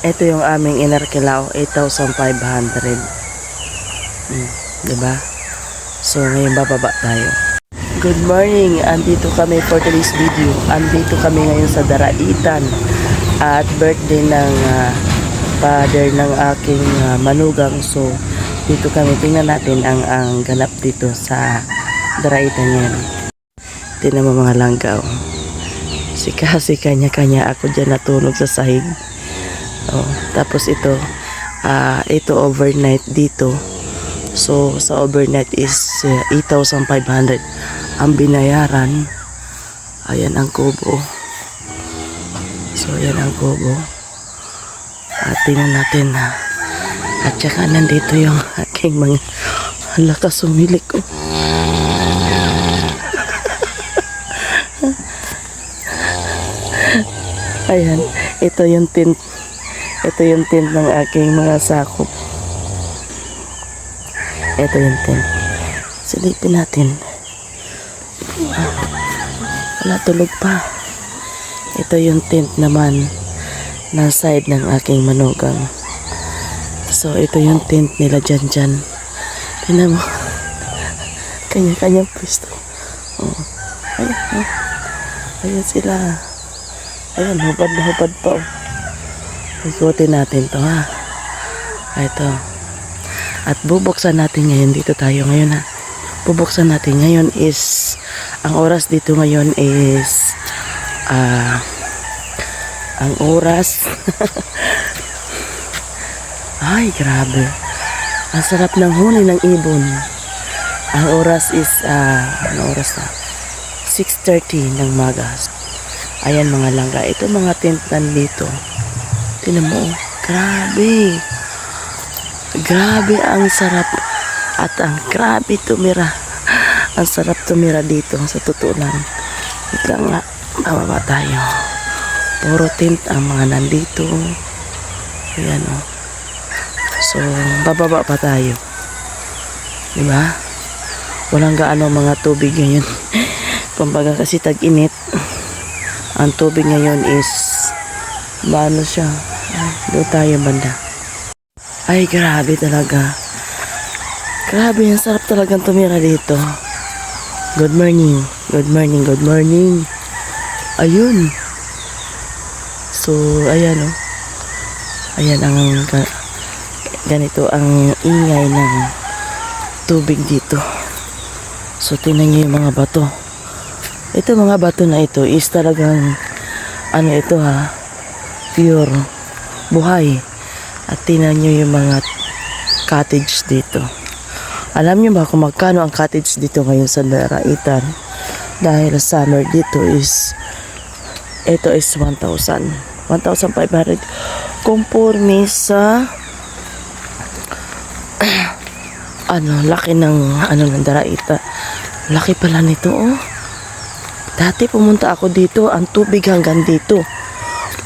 Ito yung aming inarkilao, 8,500. Hmm, di ba? So, ngayon bababa tayo. Good morning! Andito kami for today's video. Andito kami ngayon sa Daraitan at birthday ng ah, father ng aking ah, manugang. So, dito kami. Tingnan natin ang, ang ganap dito sa Daraitan ngayon. Tingnan mo mga langgaw. Sika, si kanya-kanya ako dyan natulog sa sahig. Oh, tapos ito, ah ito overnight dito. So, sa overnight is uh, 8,500 ang binayaran. Ayan ang kubo. So, ayan ang kubo. At tingnan natin ha. At saka nandito yung aking mga lakas sumilik ko. Ayan, ito yung tint. Ito yung tint ng aking mga sakop. Ito yung tent. Silipin natin. Ah, wala tulog pa. Ito yung tent naman na side ng aking manugang. So, ito yung tent nila dyan dyan. Tingnan mo. Kanya-kanyang pwesto. Oh. Ayan, oh. Ayan sila. Ayan, hubad na hubad pa. Oh. Ikutin natin to ha. Ito. At bubuksan natin ngayon dito tayo ngayon ha. Bubuksan natin ngayon is ang oras dito ngayon is ah ang oras. Ay grabe. Ang sarap ng huni ng ibon. Ang oras is ah ano oras na? 6.30 ng magas ayan mga langga. Ito mga tent dito tinan mo oh. grabe Grabe ang sarap at ang grabe tumira. Ang sarap tumira dito sa totoo lang. Ika nga, bababa tayo. Puro tint ang mga nandito. Ayan o. So, bababa pa tayo. Diba? Walang gaano mga tubig ngayon. Kumbaga kasi tag-init. Ang tubig ngayon is maano siya. Doon tayo banda. Ay, grabe talaga. Grabe, ang sarap talagang tumira dito. Good morning. Good morning, good morning. Ayun. So, ayan oh. Ayan ang ga- ganito ang ingay ng tubig dito. So, tingnan niyo yung mga bato. Ito mga bato na ito is talagang ano ito ha, pure buhay. At tingnan nyo yung mga cottage dito. Alam nyo ba kung magkano ang cottage dito ngayon sa Daraitan? Dahil summer dito is ito is 1,000. 1,500 conforme sa ano, laki ng ano ng Daraita. Laki pala nito oh. Dati pumunta ako dito, ang tubig hanggang dito.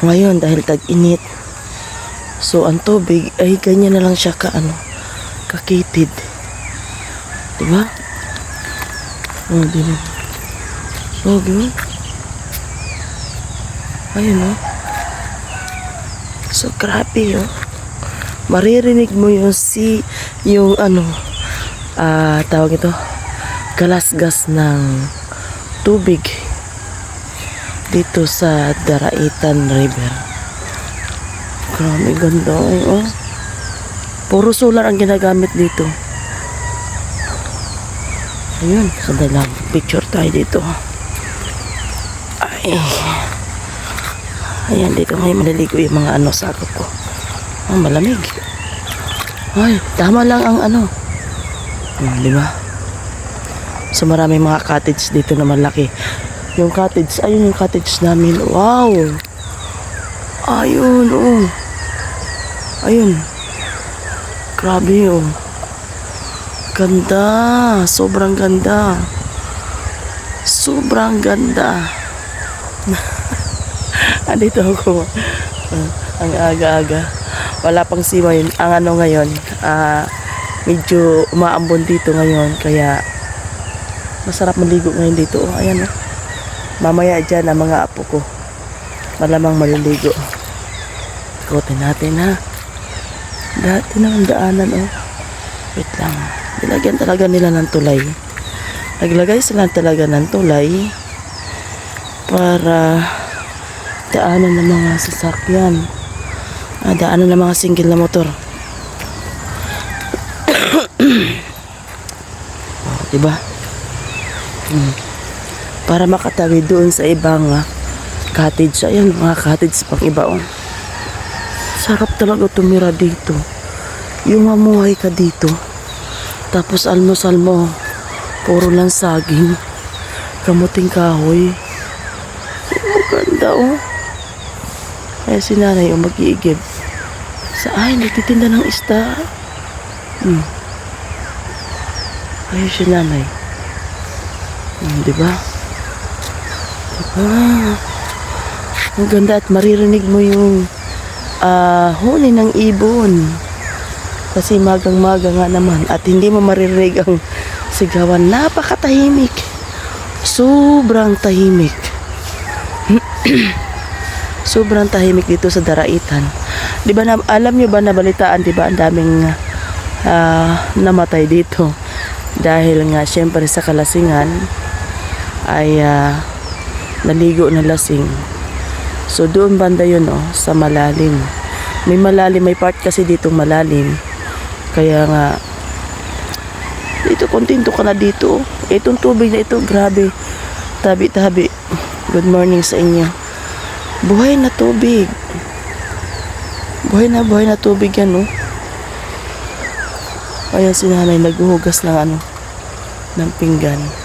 Ngayon dahil tag-init, So, ang tubig ay ganyan na lang siya ka, ano, kakitid. Diba? Oh, diba? Oh, diba? Ayun, oh. So, grabe, oh. Maririnig mo yung si, yung, ano, ah, tawag ito, galasgas ng tubig dito sa Daraitan River. Grabe, ganda eh, oh. Puro solar ang ginagamit dito. Ayun, sandali lang. Picture tayo dito. Ay. Ayan, dito ngayon maliligo yung mga ano, sakop ko. Oh, malamig. Ay, tama lang ang ano. Hmm, di ba? So marami mga cottage dito na malaki. Yung cottage, ayun yung cottage namin. Wow! Ayun, oh. Ayun. Grabe oh. Ganda. Sobrang ganda. Sobrang ganda. Andito ako. Ah, ang aga-aga. Wala pang sima yun. Ang ano ngayon, ah, medyo umaambon dito ngayon. Kaya masarap maligo ngayon dito. Oh, ayan oh. Mamaya dyan ang mga apo ko. Malamang maliligo. Ikotin natin ha. Dati na ang daanan oh. Wait lang. Nilagyan talaga nila ng tulay. Naglagay sila talaga ng tulay para daanan ng mga sasakyan. Ah, daanan ng mga single na motor. oh, diba? Hmm. Para makatawid doon sa ibang ah, cottage. Ayan, mga cottage pang iba oh. Sarap talaga tumira dito. Yung mamuhay ka dito. Tapos almusal mo, puro lang saging. Kamuting kahoy. Maganda oh. Kaya si nanay oh, mag-iigib. Sa ay, nagtitinda ng isda. Hmm. Kaya si nanay. Hmm, di ba? Diba? Ang ganda at maririnig mo yung ah huni ng ibon. Kasi magang-maga nga naman at hindi mo maririnig ang sigawan. Napakatahimik. Sobrang tahimik. Sobrang tahimik dito sa Daraitan. 'Di ba na, alam niyo ba nabalitaan 'di ba ang daming ah, namatay dito dahil nga syempre sa kalasingan ay ah, naligo na lasing. So doon banda yun oh, sa malalim. May malalim, may part kasi dito malalim. Kaya nga dito kontento ka na dito. Itong tubig na ito, grabe. Tabi-tabi. Good morning sa inyo. Buhay na tubig. Buhay na buhay na tubig yan, oh. Ayan si nanay naghuhugas ng ano, ng pinggan.